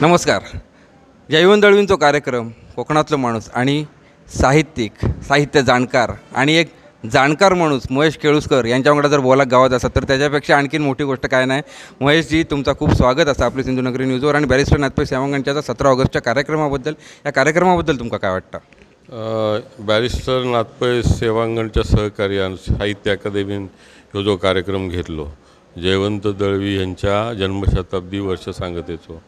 नमस्कार. जैवन दळवींचो कार्यक्रम कोकणातलो माणूस आणि साहित्यिक साहित्य जाणकार आणि एक जाणकार माणूस महेश केळुसकर यांच्या वांगडा जर बोलाक गावात असा तर त्याच्यापेक्षा आणखीन मोठी गोष्ट काय नाही. महेशजी तुमचा खूप स्वागत असा आपली सिंधुनगरी न्यूजवर आणि बॅरिस्टर नाथपै सेवांगणच्या सतरा ऑगस्टच्या कार्यक्रमाबद्दल. या कार्यक्रमाबद्दल तुमका काय वाटतं? बॅरिस्टर नाथपै सेवांगणच्या सहकार्यान साहित्य अकादमीन ह्यो जो कार्यक्रम घेतलो जयवंत दळवी यांच्या जन्मशताब्दी वर्ष सांगतेचो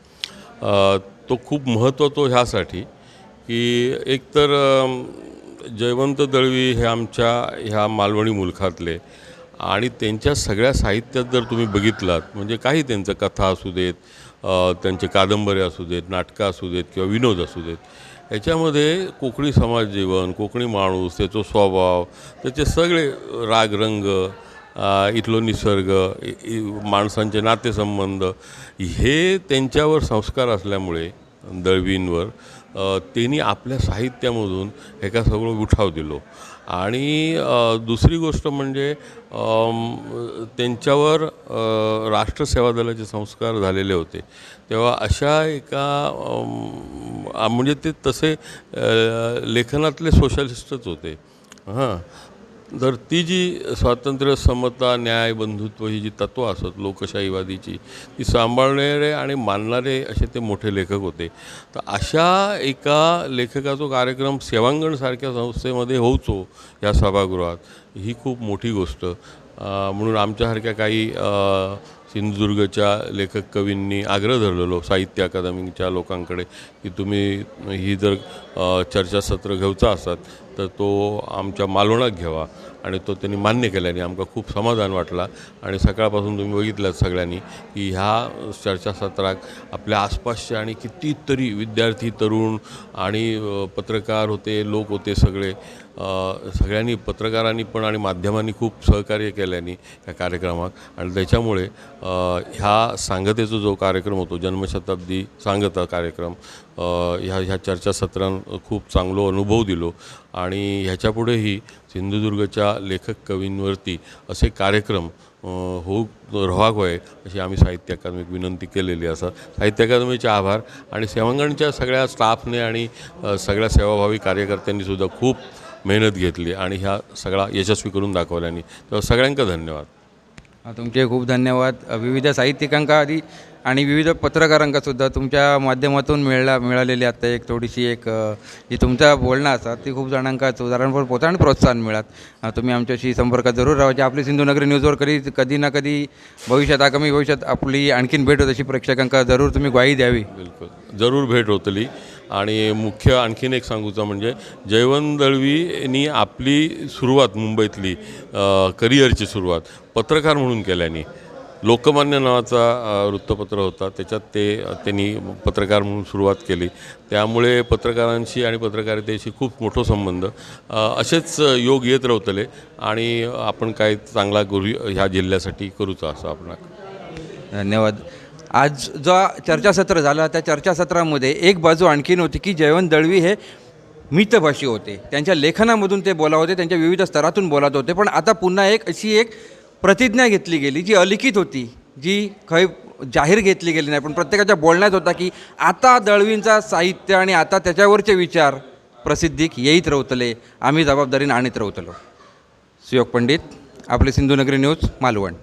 तो खूप महत्त्वाचो ह्यासाठी की एकतर जयवंत दळवी हे आमच्या ह्या मालवणी मुलखातले आणि त्यांच्या सगळ्या साहित्यात जर तुम्ही बघितलात म्हणजे काही त्यांचं कथा असू देत त्यांचे कादंबऱ्या असू देत नाटकं असू देत किंवा विनोद असू देत याच्यामध्ये कोकणी समाज जीवन कोकणी माणूस त्याचा स्वभाव त्याचे सगळे राग रंग इथलो निसर्ग माणसांचे नातेसंबंध हे त्यांच्यावर संस्कार असल्यामुळे दळवींवर त्यांनी आपल्या साहित्यामधून एका सगळं उठाव दिलो. आणि दुसरी गोष्ट म्हणजे त्यांच्यावर राष्ट्रसेवा दलाचे संस्कार झालेले होते. तेव्हा अशा एका म्हणजे ते तसे लेखनातले सोशलिस्टच होते. हां. जर ती जी स्वातंत्र्य समता न्याय बंधुत्व ही जी तत्त्व असत लोकशाहीवादीची ती सांभाळणारे आणि मानणारे असे ते मोठे लेखक होते. तर अशा एका लेखकाचा कार्यक्रम सेवांगणसारख्या संस्थेमध्ये होतो या सभागृहात ही खूप मोठी गोष्ट. म्हणून आमच्यासारख्या काही सिंधुदुर्गच्या लेखक कवींनी आग्रह धरलेलो साहित्य अकादमीच्या लोकांकडे की तुम्ही ही जर चर्चासत्र घेवचा असतात तर तो आमच्या मालवणात घ्यावा. आणि तो त्यांनी मान्य केल्याने आमका खूप समाधान वाटला. आणि सकाळपासून तुम्ही बघितलं सगळ्यांनी की ह्या चर्चासत्राक आपल्या आसपासचे आणि कितीतरी विद्यार्थी तरुण आणि पत्रकार होते लोक होते सगळे. सगळ्यांनी पत्रकारांनी पण आणि माध्यमांनी खूप सहकार्य केल्याने या कार्यक्रमात. आणि त्याच्यामुळे ह्या सांगतेचा जो कार्यक्रम होतो जन्मशताब्दी सांगता कार्यक्रम ह्या ह्या चर्चासत्रां खूप चांगलो अनुभव दिलो. आणि ह्याच्यापुढेही सिंधुदुर्गच्या लेखक कवींवरती असे कार्यक्रम होऊ रवाक होय अशी आम्ही साहित्य अकादमीक विनंती केलेली असा साहित्य अकादमीचे आभार आणि सेवांगणच्या सगळ्या स्टाफने आणि सगळ्या सेवाभावी कार्यकर्त्यांनी सुद्धा खूप मेहनत घेतली आणि ह्या सगळा यशस्वी करून दाखवल्याने. तेव्हा सगळ्यांका धन्यवाद. तुमचे खूप धन्यवाद. विविध साहित्यिकांका आधी आणि विविध पत्रकारांका सुद्धा तुमच्या माध्यमातून मिळला मिळालेली आत्ता एक थोडीशी एक जी तुमचा बोलणं असा ती खूप जणांका उदाहरण पोता आणि प्रोत्साहन मिळात तुम्ही आमच्याशी संपर्कात जरूर राहायचे आपली सिंधुनगरी न्यूजवर कधी कधी ना कधी भविष्यात आगामी भविष्यात आपली आणखीन भेट होत अशी प्रेक्षकांका जरूर तुम्ही ग्वाही द्यावी. बिलकुल. जरूर भेट होतली. आणि मुख्य आणखीन एक सांगूचं म्हणजे जयवंत दळवीनी आपली सुरुवात मुंबईतली करिअरची सुरुवात पत्रकार म्हणून केल्याने. लोकमान्य नावाचा वृत्तपत्र होता. त्याच्यात ते त्यांनी पत्रकार म्हणून सुरुवात केली. त्यामुळे पत्रकारांशी आणि पत्रकारितेशी खूप मोठा संबंध. असेच योग येत रवतले आणि आपण काय चांगला गुरु ह्या जिल्ह्यासाठी करूचा असं आपण धन्यवाद. आज जो चर्चासत्र झाला त्या चर्चासत्रामध्ये एक बाजू आणखीन होती की जयवंत दळवी हे मितभाषी होते. त्यांच्या लेखनामधून ते बोला होते त्यांच्या विविध स्तरातून बोलत होते. पण आता पुन्हा एक अशी एक प्रतिज्ञा घेतली गेली जी अलिखित होती जी खय जाहीर घेतली गेली नाही. पण प्रत्येकाच्या बोलण्यात होता की आता दळवींचा साहित्य आणि आता त्याच्यावरचे विचार प्रसिद्धीक येईत रवतले आम्ही जबाबदारीने आणीत रवतलो सुयोग पंडित आपले सिंधुनगरी न्यूज मालवण.